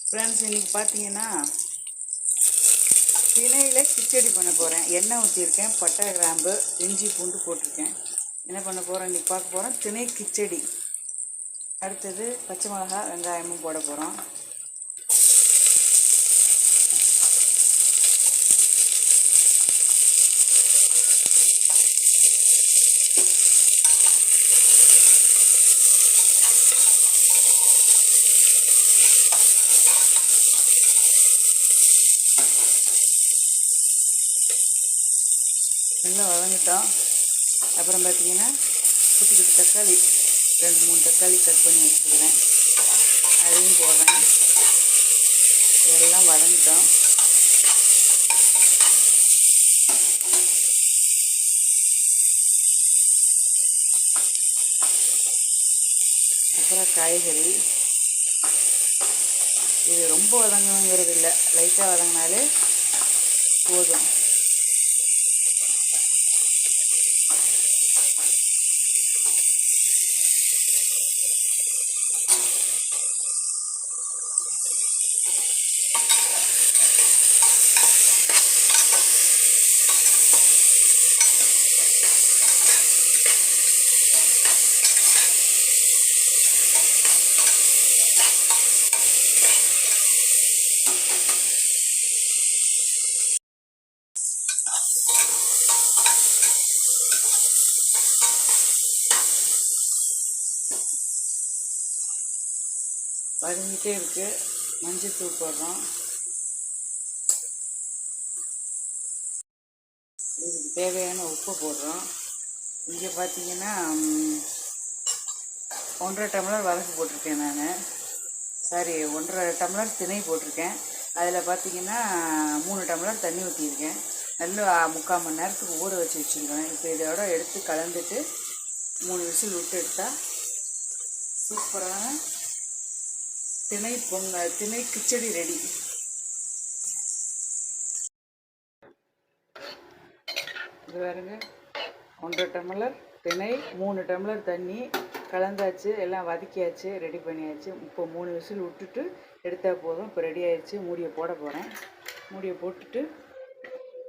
Friends இன்றைக்கி பார்த்தீங்கன்னா திணையில் கிச்சடி பண்ண போகிறேன் எண்ணெய் ஊற்றியிருக்கேன் பட்டை கிராம்பு இஞ்சி பூண்டு போட்டிருக்கேன். என்ன பண்ண போகிறோம் இன்னைக்கு பார்க்க போகிறோம் திணை கிச்சடி. அடுத்தது பச்சை மிளகா வெங்காயமும் போட போகிறோம் நல்லா வதங்கிட்டோம். அப்புறம் பார்த்தீங்கன்னா குட்டி குட்டி தக்காளி ரெண்டு மூணு தக்காளி கட் பண்ணி வச்சுருக்கிறேன். அதையும் போடுறேன். எல்லாம் வதங்கிட்டோம். அப்புறம் காய்கறி. இது ரொம்ப வதங்கணுங்கிறது இல்லை. லைட்டாக வதங்கினாலே போதும். Thank you. வதங்கிட்டே இருக்கு. மஞ்சள் போடுறோம். இதுக்கு தேவையான உப்பு போடுறோம். இங்கே பார்த்தீங்கன்னா ஒன்றரை டம்ளர் வதக்கு போட்டிருக்கேன் நான். சாரி ஒன்றரை டம்ளர் திணை போட்டிருக்கேன். அதில் பார்த்தீங்கன்னா மூணு டம்ளர் தண்ணி ஊற்றியிருக்கேன் நல்லா முக்கால் மணி நேரத்துக்கு ஊற வச்சு வச்சுருக்கேன். இப்போ இதோட எடுத்து கலந்துட்டு மூணு விசில் விட்டு எடுத்தால் சூப்பரான திணை பொங்க திணை கிச்சடி ரெடி. இது பாருங்க. ஒன்றரை டம்ளர் திணை மூணு டம்ளர் தண்ணி கலந்தாச்சு எல்லாம் வதக்கியாச்சு ரெடி பண்ணியாச்சு. இப்போ மூணு விசில் விட்டுட்டு எடுத்தால் போதும். இப்போ ரெடி ஆயிடுச்சு. மூடியை போட போகிறேன் மூடியை போட்டுட்டு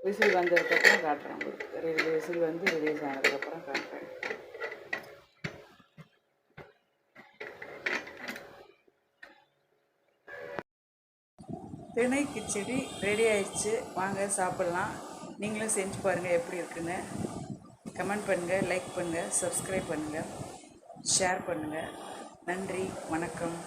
விசில் வந்ததுக்கப்புறம் காட்டுறேன் உங்களுக்கு. ரெண்டு விசில் வந்து ரிலீஸ் ஆனதுக்கப்புறம் காட்டுறேன். திணை கிச்சடி ரெடி ஆயிடுச்சு. வாங்க சாப்பிட்லாம். நீங்களும் செஞ்சு பாருங்கள் எப்படி இருக்குன்னு. கமெண்ட் பண்ணுங்கள் லைக் பண்ணுங்கள் சப்ஸ்கிரைப் பண்ணுங்கள் ஷேர் பண்ணுங்கள் நன்றி வணக்கம்.